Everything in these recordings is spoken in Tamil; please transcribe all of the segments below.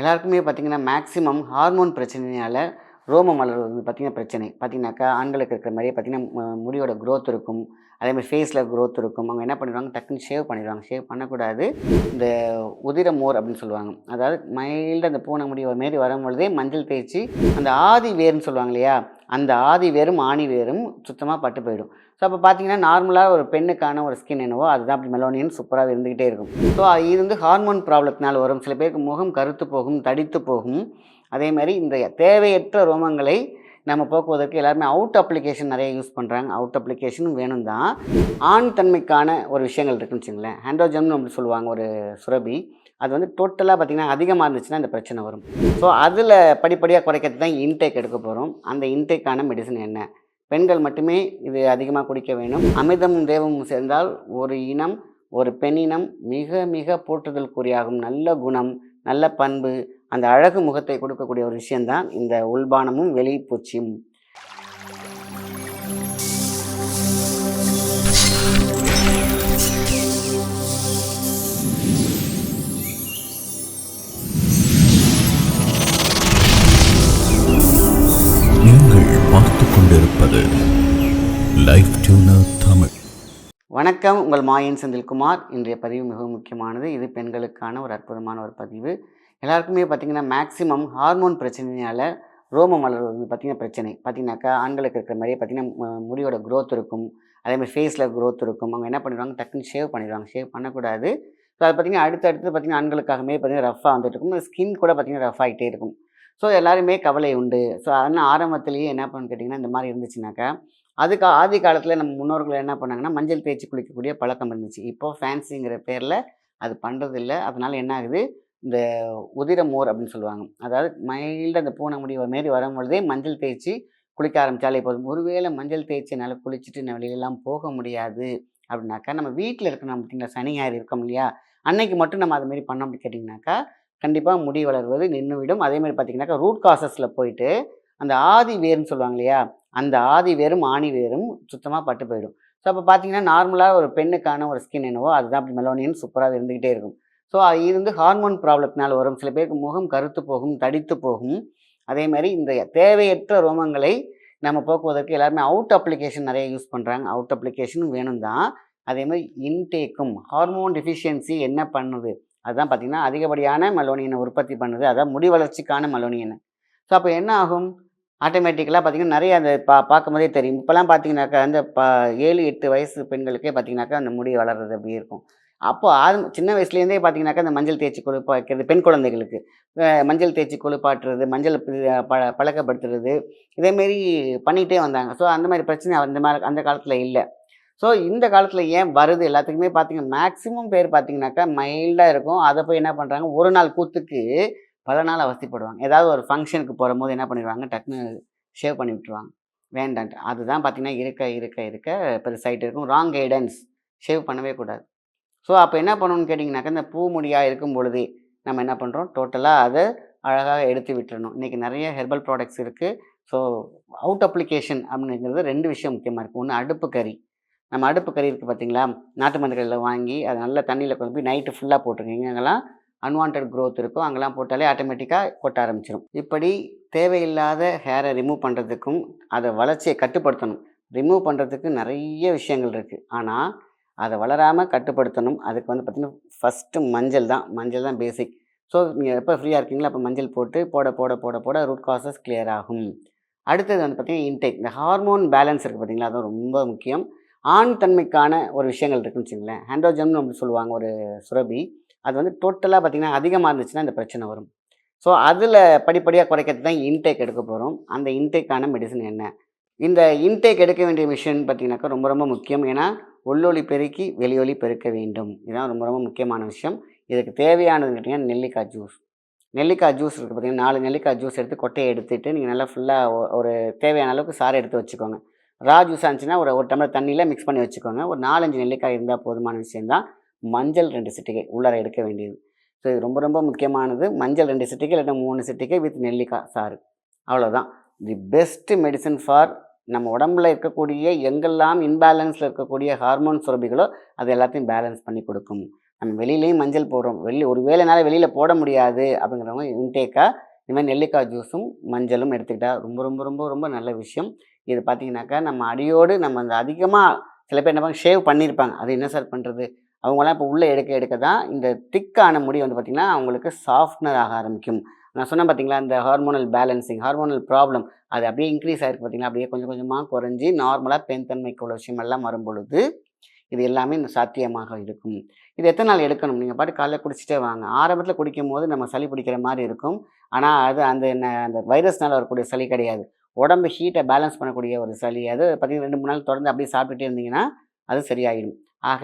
எல்லாருக்குமே பார்த்திங்கன்னா மேக்ஸிமம் ஹார்மோன் பிரச்சனையால் ரோமம் மலர் வந்து பார்த்திங்கன்னா பிரச்சனை. பார்த்திங்கனாக்கா ஆண்களுக்கு இருக்கிற மாதிரியே பார்த்திங்கன்னா முடியோட க்ரோத் இருக்கும். அதேமாதிரி ஃபேஸில் க்ரோத் இருக்கும். அவங்க என்ன பண்ணிடுவாங்க? டக்குன்னு ஷேவ் பண்ணிடுவாங்க. ஷேவ் பண்ணக்கூடாது. இந்த உதிர மோர் அப்படின்னு சொல்லுவாங்க. அதாவது மைல்டு அந்த பூனை முடிவு மாரி வரும்பொழுதே மஞ்சள் தேய்ச்சி அந்த ஆதி வேர்னு சொல்லுவாங்க இல்லையா? அந்த ஆதி வேரும் ஆணி வேரும் சுத்தமாக பட்டு போயிடும். ஸோ அப்போ பார்த்தீங்கன்னா நார்மலாக ஒரு பெண்ணுக்கான ஒரு ஸ்கின் என்னவோ அதுதான் அப்படி மெலோனியன் சூப்பராக இருந்துக்கிட்டே இருக்கும். ஸோ இது வந்து ஹார்மோன் ப்ராப்ளத்தினால் வரும். சில பேருக்கு முகம் கருத்து போகும் தடித்து போகும். அதே மாதிரி இந்த தேவையற்ற ரோமங்களை நம்ம போக்குவதற்கு எல்லாருமே அவுட் அப்ளிகேஷன் நிறைய யூஸ் பண்ணுறாங்க அவுட் அப்ளிகேஷனும் வேணும் தான். ஆண் தன்மைக்கான ஒரு விஷயங்கள் இருக்குன்னு வச்சுங்களேன். ஹேண்ட்ரோஜன் அப்படி சொல்லுவாங்க ஒரு சுரபி. அது வந்து டோட்டலாக பார்த்திங்கன்னா அதிகமாக இருந்துச்சுன்னா இந்த பிரச்சனை வரும். ஸோ அதில் படிப்படியாக குறைக்கிறது தான் இன்டேக் எடுக்க போகிறோம் அந்த இன்டேக்கான மெடிசன் என்ன? பெண்கள் மட்டுமே இது அதிகமாக குடிக்க வேணும் அமிர்தமும் தேவமும் சேர்ந்தால் ஒரு இனம் ஒரு பெண்ணினம் மிக மிக போற்றுதலுக்குரியாகும் நல்ல குணம் நல்ல பண்பு அந்த அழகு முகத்தை கொடுக்கக்கூடிய ஒரு விஷயம்தான் இந்த உள்பானமும் வெளிப்பூச்சியும். பார்த்து கொண்டிருப்பது லைஃப் டியூனர் தமிழ். வணக்கம் உங்கள் மாயன் செந்தில்குமார். இன்றைய பதிவு மிகவும் முக்கியமானது. இது பெண்களுக்கான ஒரு அற்புதமான ஒரு பதிவு. எல்லாருக்குமே பார்த்திங்கன்னா மேக்ஸிமம் ஹார்மோன் பிரச்சனையால் ரோமம் வளர்வது வந்து பார்த்திங்கன்னா பிரச்சனை. பார்த்திங்கனாக்கா ஆண்களுக்கு இருக்கிற மாதிரியே பார்த்திங்கன்னா முடியோட க்ரோத் இருக்கும். அதேமாதிரி ஃபேஸில் க்ரோத் இருக்கும். அவங்க என்ன பண்ணிடுவாங்க? டக்குன்னு ஷேவ் பண்ணிடுவாங்க. ஷேவ் பண்ணக்கூடாது. ஸோ அது பார்த்திங்கன்னா அடுத்தடுத்து அடுத்து பார்த்திங்கன்னா ஆண்களுக்காகவே பார்த்திங்கன்னா ரஃபாக வந்துட்டு இருக்கும். ஸ்கின் கூட பார்த்திங்கன்னா ரஃப் ஆகிட்டே இருக்கும். ஸோ எல்லாருமே கவலை உண்டு. ஸோ அதனால் ஆரம்பத்துலேயே என்ன பண்ணு கேட்டிங்கன்னா இந்த மாதிரி இருந்துச்சுனாக்கா அதுக்கு ஆதி காலத்தில் நம்ம முன்னோர்கள் என்ன பண்ணாங்கன்னா மஞ்சள் தேய்ச்சி குளிக்கக்கூடிய பழக்கம் இருந்துச்சு. இப்போது ஃபேன்சிங்கிற பேரில் அது பண்ணுறது இல்லை என்ன ஆகுது? இந்த உதிர மோர் அப்படின்னு சொல்லுவாங்க. அதாவது மைல்டு அந்த பூனை முடி மாரி வரும்பொழுதே மஞ்சள் தேய்ச்சி குளிக்க ஆரம்பித்தாலே போதும். ஒருவேளை மஞ்சள் தேய்ச்சி என்னால் குளிச்சுட்டு நான் வெளியிலலாம் போக முடியாது அப்படின்னாக்கா நம்ம வீட்டில் இருக்கணும் நம்ம சனி ஞாயிறு இருக்கோம் இல்லையா? அன்னைக்கு மட்டும் நம்ம அதுமாரி பண்ணோம் அப்படின்னு கேட்டிங்கனாக்கா கண்டிப்பாக முடி வளர்வது நின்றுவிடும் அதேமாதிரி பார்த்தீங்கன்னாக்கா ரூட் காசஸில் போயிட்டு அந்த ஆதி வேர்னு சொல்லுவாங்க இல்லையா? அந்த ஆதி வேரும் ஆணி வேரும் சுத்தமாக பட்டு போயிடும். ஸோ அப்போ பார்த்தீங்கன்னா நார்மலாக ஒரு பெண்ணுக்கான ஒரு ஸ்கின் என்னவோ அதுதான் அப்படி மெலோனியன் சூப்பராக இருந்துக்கிட்டே இருக்கும். ஸோ இது வந்து ஹார்மோன் ப்ராப்ளத்தினால் வரும். சில பேருக்கு முகம் கருத்து போகும் தடித்து போகும். அதே மாதிரி இந்த தேவையற்ற ரோமங்களை நம்ம போக்குவதற்கு எல்லாருமே அவுட் அப்ளிகேஷன் நிறைய யூஸ் பண்ணுறாங்க அவுட் அப்ளிகேஷனும் வேணும் தான் அதே மாதிரி இன்டேக்கும் ஹார்மோன் டெஃபிஷியன்சி என்ன பண்ணுது? அதுதான் பார்த்திங்கன்னா அதிகப்படியான மெலோனியனை உற்பத்தி பண்ணுது. அதான் முடி வளர்ச்சிக்கான மலோனியனை ஸோ அப்போ என்ன ஆகும்? ஆட்டோமேட்டிக்கலாக பார்த்தீங்கன்னா நிறைய அந்த பா பார்க்கும்போதே தெரியும். இப்போலாம் பார்த்தீங்கன்னாக்கா அந்த ப ஏழு எட்டு வயசு பெண்களுக்கே பார்த்தீங்கன்னாக்கா அந்த முடி வளர்றது அப்படி இருக்கும். அப்போ ஆது சின்ன வயசுலேருந்தே பார்த்தீங்கன்னாக்கா அந்த மஞ்சள் தேய்ச்சி கொழுப்பா வைக்கிறது பெண் குழந்தைகளுக்கு மஞ்சள் தேய்ச்சி கொழுப்பாட்டுறது மஞ்சள் ப பழக்கப்படுத்துறது இதேமாரி பண்ணிகிட்டே வந்தாங்க. ஸோ அந்த மாதிரி பிரச்சனை அந்த மாதிரி அந்த காலத்தில் இல்லை. ஸோ இந்த காலத்தில் ஏன் வருது? எல்லாத்துக்குமே பார்த்தீங்கன்னா மேக்ஸிமம் பேர் பார்த்தீங்கன்னாக்கா மைல்டாக இருக்கும். அதை போய் என்ன பண்ணுறாங்க ஒரு நாள் கூத்துக்கு பல நாள் அவஸ்தைப்படுவாங்க. ஏதாவது ஒரு ஃபங்க்ஷனுக்கு போகும்போது என்ன பண்ணிடுவாங்க? டக்குன்னு ஷேவ் பண்ணி விட்டுருவாங்க. வேண்டான்ட்டு. அதுதான் பார்த்தீங்கன்னா இருக்க இருக்க இருக்க பெருசாகிட்டு இருக்கும். ராங் கைடன்ஸ் ஷேவ் பண்ணவே கூடாது. ஸோ அப்போ என்ன பண்ணணும்னு கேட்டிங்கனாக்கா இந்த பூ முடியாக இருக்கும் பொழுதே நம்ம என்ன பண்ணுறோம் டோட்டலாக அதை அழகாக எடுத்து விட்டுறணும். இன்றைக்கி நிறைய ஹெர்பல் ப்ராடக்ட்ஸ் இருக்குது ஸோ அவுட் அப்ளிகேஷன் அப்படிங்கிறது ரெண்டு விஷயம் முக்கியமாக இருக்குது ஒன்று அடுப்பு கறி. நம்ம அடுப்பு கறி இருக்குது பார்த்தீங்களா நாட்டு மருந்து கடையில் வாங்கி அதை நல்லா தண்ணியில் கொண்டு போய் நைட்டு ஃபுல்லாக போட்டுருங்க அங்கெல்லாம் அன்வான்ட் க்ரோத் இருக்கும். அங்கெல்லாம் போட்டாலே ஆட்டோமேட்டிக்காக கொட்ட ஆரம்பிச்சிடும் இப்படி தேவையில்லாத ஹேரை ரிமூவ் பண்ணுறதுக்கும் அதை வளர்ச்சியை கட்டுப்படுத்தணும். ரிமூவ் பண்ணுறதுக்கு நிறைய விஷயங்கள் இருக்குது ஆனால் அதை வளராமல் கட்டுப்படுத்தணும். அதுக்கு வந்து பார்த்திங்கன்னா ஃபஸ்ட்டு மஞ்சள் தான். மஞ்சள் தான் பேசிக் ஸோ நீங்கள் எப்போ ஃப்ரீயாக இருக்கீங்களோ அப்போ மஞ்சள் போட்டு போட போட போட போட ரூட் காசஸ் கிளியர் ஆகும். அடுத்தது வந்து பார்த்திங்கன்னா இன்டேக் இந்த ஹார்மோன் பேலன்ஸ் இருக்குது பார்த்தீங்களா அதுவும் ரொம்ப முக்கியம். ஆண் தன்மைக்கான ஒரு விஷயங்கள் இருக்குன்னு வச்சுங்களேன். ஹேண்ட்ரோஜம்னு அப்படி சொல்லுவாங்க ஒரு சுரபி. அது வந்து டோட்டலாக பார்த்திங்கன்னா அதிகமாக இருந்துச்சுன்னா இந்த பிரச்சனை வரும். ஸோ அதில் படிப்படியாக குறைக்கிறது தான் இன்டேக் எடுக்க போகிறோம் அந்த இன்டேக்கான மெடிசன் என்ன? இந்த இன்டேக் எடுக்க வேண்டிய மிஷின் பார்த்தீங்கன்னாக்கா ரொம்ப ரொம்ப முக்கியம். ஏன்னா உள்ளொளி பெருக்கி வெளியொலி பெருக்க வேண்டும். இதுதான் ரொம்ப ரொம்ப முக்கியமான விஷயம். இதுக்கு தேவையானது கேட்டிங்கன்னா நெல்லிக்காய் ஜூஸ் நெல்லிக்காய் ஜூஸ் இருக்குது பார்த்தீங்கன்னா நாலு நெல்லிக்காய் ஜூஸ் எடுத்து கொட்டையை எடுத்துட்டு நீங்கள் நல்லா ஃபுல்லாக ஒரு தேவையான அளவுக்கு சாறை எடுத்து வச்சுக்கோங்க. ரா ஜூஸ் ஆச்சுன்னா ஒரு ஒரு டம்ளர் தண்ணியில் மிக்ஸ் பண்ணி வச்சுக்கோங்க. ஒரு நாலஞ்சு நெல்லிக்காய் இருந்தால் போதுமான விஷயந்தான் மஞ்சள் ரெண்டு சிட்டிகை உள்ளார எடுக்க வேண்டியது. ஸோ இது ரொம்ப ரொம்ப முக்கியமானது. மஞ்சள் ரெண்டு சிட்டிகை இல்லைன்னா மூணு சிட்டிகை வித் நெல்லிக்காய் சாறு. அவ்வளோதான் தி பெஸ்ட் மெடிசன் ஃபார் நம்ம உடம்புல இருக்கக்கூடிய எங்கெல்லாம் இன்பேலன்ஸில் இருக்கக்கூடிய ஹார்மோன் சுரபிகளோ அது எல்லாத்தையும் பேலன்ஸ் பண்ணி கொடுக்கும். நம்ம வெளியிலையும் மஞ்சள் போடுறோம். வெளி ஒரு வேளைனால வெளியில் போட முடியாது அப்படிங்கிறவங்க இன்டேக்காக இந்த மாதிரி நெல்லிக்காய் ஜூஸும் மஞ்சளும் எடுத்துக்கிட்டால் ரொம்ப ரொம்ப ரொம்ப ரொம்ப நல்ல விஷயம். இது பார்த்தீங்கன்னாக்கா நம்ம அடியோடு நம்ம அந்த அதிகமாக சில பேர் என்ன ஷேவ் பண்ணியிருப்பாங்க அது என்ன சார் பண்ணுறது அவங்களாம் இப்போ உள்ளே எடுக்க எடுக்க தான் இந்த திக்கான முடி வந்து பார்த்திங்கன்னா அவங்களுக்கு சாஃப்ட்னர் ஆக ஆரம்பிக்கும். நான் சொன்னேன் பார்த்தீங்களா இந்த ஹார்மோனல் பேலன்சிங் ஹார்மோனல் ப்ராப்ளம் அது அப்படியே இன்க்ரீஸ் ஆகிருக்கு பார்த்தீங்களா அப்படியே கொஞ்சம் கொஞ்சமாக குறைஞ்சி நார்மலாக பெண்தன்மைக்கு உள்ள விஷயமெல்லாம் வரும்பொழுது இது எல்லாமே இந்த சாத்தியமாக இருக்கும். இது எத்தனை நாள் எடுக்கணும்? நீங்கள் பாட்டு காலைல குடிச்சிட்டே வாங்க. ஆரம்பத்தில் குடிக்கும் போது நம்ம சளி பிடிக்கிற மாதிரி இருக்கும். ஆனால் அது அந்த என்ன அந்த வைரஸ்னால் வரக்கூடிய சளி கிடையாது. உடம்பு ஹீட்டை பேலன்ஸ் பண்ணக்கூடிய ஒரு சளி. அது பார்த்தீங்கன்னா ரெண்டு மூணு நாள் தொடர்ந்து அப்படியே சாப்பிட்டுட்டே இருந்தீங்கன்னா அது சரியாயிடும். ஆக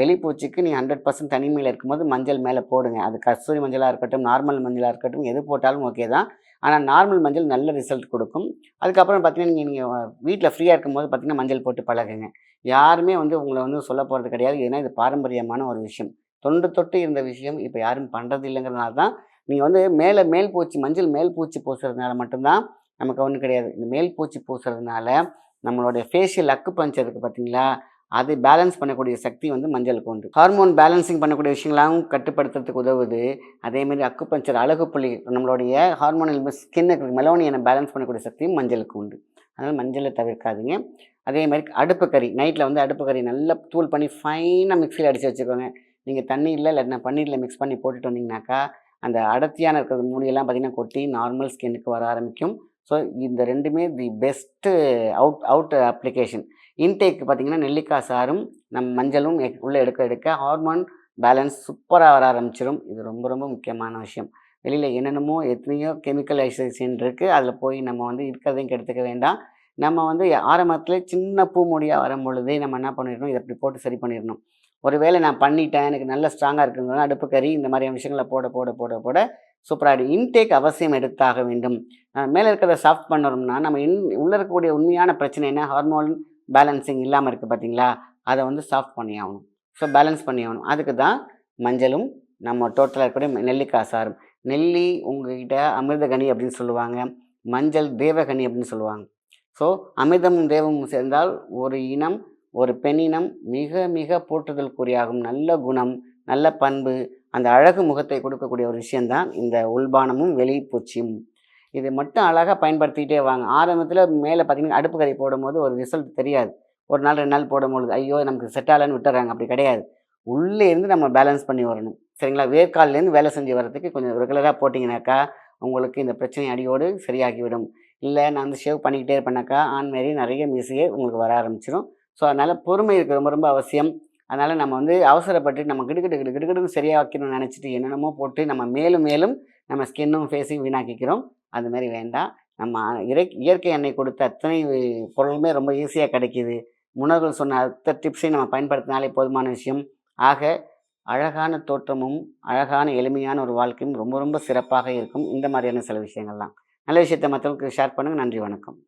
வெளிப்பூச்சிக்கு நீ ஹண்ட்ரட் பர்சன்ட் தனிமையில் இருக்கும்போது மஞ்சள் மேலே போடுங்க. அது கஸ்தூரி மஞ்சளாக இருக்கட்டும் நார்மல் மஞ்சளாக இருக்கட்டும் எது போட்டாலும் ஓகே தான். ஆனால் நார்மல் மஞ்சள் நல்ல ரிசல்ட் கொடுக்கும். அதுக்கப்புறம் பார்த்தீங்கன்னா நீங்கள் நீங்கள் வீட்டில் ஃப்ரீயாக இருக்கும்போது பார்த்தீங்கன்னா மஞ்சள் போட்டு பழகுங்க. யாருமே வந்து உங்களை வந்து சொல்ல போகிறது கிடையாது. ஏன்னா இது பாரம்பரியமான ஒரு விஷயம். தொண்டு தொட்டு இருந்த விஷயம் இப்போ யாரும் பண்ணுறது இல்லைங்கிறதுனால தான் நீங்கள் வந்து மேலே மேல் பூச்சி மஞ்சள் மேல் பூச்சி பூசுறதுனால மட்டும்தான் நமக்கு ஒன்றும் கிடையாது. இந்த மேல் பூச்சி பூசுறதுனால நம்மளுடைய ஃபேஷியல் அக்கு பஞ்சர் இருக்குது பார்த்தீங்களா அது பேலன்ஸ் பண்ணக்கூடிய சக்தி வந்து மஞ்சளுக்கு உண்டு. ஹார்மோன் பேலன்சிங் பண்ணக்கூடிய விஷயங்களாகவும் கட்டுப்படுத்துறதுக்கு உதவுது. அதேமாரி அக்கு பஞ்சர் அழகு புள்ளி நம்மளுடைய ஹார்மோனல் ஸ்கின்னுக்கு மெலோனியனை பேலன்ஸ் பண்ணக்கூடிய சக்தியும் மஞ்சளுக்கு உண்டு. அதனால் மஞ்சளை தவிர்க்காதீங்க. அதே மாதிரி அடுப்பு கறி நைட்டில் வந்து அடுப்பு கறி நல்லா தூள் பண்ணி ஃபைனாக மிக்ஸியில் அடித்து வச்சுக்கோங்க. நீங்கள் தண்ணியில் இல்லைன்னா பன்னீரில் மிக்ஸ் பண்ணி போட்டுட்டு வந்தீங்கன்னாக்கா அந்த அடர்த்தியான இருக்கிற முடியெல்லாம் பார்த்திங்கன்னா கொட்டி நார்மல் ஸ்கின்னுக்கு வர ஆரம்பிக்கும். ஸோ இந்த ரெண்டுமே the best out out application intake பார்த்தீங்கன்னா நெல்லிக்காய் சாரும் நம் மஞ்சளும் எ- உள்ளே எடுக்க எடுக்க ஹார்மோன் பேலன்ஸ் சூப்பராக வர ஆரம்பிச்சிடும் இது ரொம்ப ரொம்ப முக்கியமான விஷயம். வெளியில் என்னென்னமோ எத்தனையோ கெமிக்கலைசேஷன் இருக்குது அதில் போய் நம்ம வந்து இருக்கிறதையும் கெடுத்துக்க வேண்டாம். நம்ம வந்து ஆரம்பத்தில் சின்ன பூ முடியாக வரும் பொழுதே நம்ம என்ன பண்ணிடணும்? இதை அப்படி போட்டு சரி பண்ணிடணும். ஒருவேளை நான் பண்ணிட்டேன் எனக்கு நல்ல ஸ்ட்ராங்காக இருக்குங்க அடுப்பு கறி இந்த மாதிரியான விஷயங்களை போட போட போட போட சூப்பராக இன்டேக் அவசியம் எடுத்தாக வேண்டும். மேலே இருக்கிறத சாஃப்ட் பண்ணணும்னா நம்ம இன் உள்ளே இருக்கக்கூடிய உண்மையான பிரச்சனை என்ன? ஹார்மோன் பேலன்சிங் இல்லாமல் இருக்குது பார்த்தீங்களா அதை வந்து சாஃப்ட் பண்ணி ஆகணும். ஸோ பேலன்ஸ் பண்ணி ஆகணும். அதுக்கு தான் மஞ்சளும் நம்ம டோட்டலாக இருக்கக்கூடிய நெல்லிக்காய் சாரும் நெல்லி உங்ககிட்ட அமிர்தகனி அப்படின்னு சொல்லுவாங்க. மஞ்சள் தேவகனி அப்படின்னு சொல்லுவாங்க. ஸோ அமிர்தமும் தேவமும் சேர்ந்தால் ஒரு இனம் ஒரு பெண்ணினம் மிக மிக போற்றுதலுக்குரியாகும் நல்ல குணம் நல்ல பண்பு அந்த அழகு முகத்தை கொடுக்கக்கூடிய ஒரு விஷயந்தான் இந்த உள்பானமும் வெளிப்பூச்சியும். இது மட்டும் அழகாக பயன்படுத்திக்கிட்டே வாங்க. ஆரம்பத்தில் மேலே பார்த்தீங்கன்னா அடுப்பு கறி போடும்போது ஒரு ரிசல்ட் தெரியாது. ஒரு நாள் ரெண்டு நாள் போடும்பொழுது ஐயோ நமக்கு செட் ஆகலன்னு விட்டுறாங்க. அப்படி கிடையாது. உள்ளே இருந்து நம்ம பேலன்ஸ் பண்ணி வரணும். சரிங்களா? வேர்க்கால்லேருந்து வேலை செஞ்சு வரதுக்கு கொஞ்சம் ரெகுலராக போட்டிங்கனாக்கா உங்களுக்கு இந்த பிரச்சனை அடியோடு சரியாகிவிடும். இல்லை நான் வந்து ஷேவ் பண்ணிக்கிட்டே இருப்பேனாக்கா ஆண்மாரி நிறைய மிஸ்ஸே உங்களுக்கு வர ஆரம்பிச்சிடும் ஸோ அதனால் பொறுமை இருக்குது ரொம்ப ரொம்ப அவசியம். அதனால் நம்ம வந்து அவசரப்பட்டு நம்ம கிடுக்கிட்டு கிடு கிடுக்கிட்டு சரியாக வைக்கணும்னு நினச்சிட்டு என்னென்னமோ போட்டு நம்ம மேலும் மேலும் நம்ம ஸ்கின்னும் ஃபேஸையும் வீணாக்கிக்கிறோம். அது மாதிரி வேண்டாம். நம்ம இறை இயற்கை எண்ணெய் கொடுத்த அத்தனை பொருளுமே ரொம்ப ஈஸியாக கிடைக்கிது. முன்னோர்கள் சொன்ன அத்தனை டிப்ஸையும் நம்ம பயன்படுத்தினாலே போதுமான விஷயம். ஆக அழகான தோற்றமும் அழகான எளிமையான ஒரு வாழ்க்கையும் ரொம்ப ரொம்ப சிறப்பாக இருக்கும். இந்த மாதிரியான சில விஷயங்கள்லாம். நல்ல விஷயத்தை மற்றவங்களுக்கு ஷேர் பண்ணுங்கள் நன்றி வணக்கம்.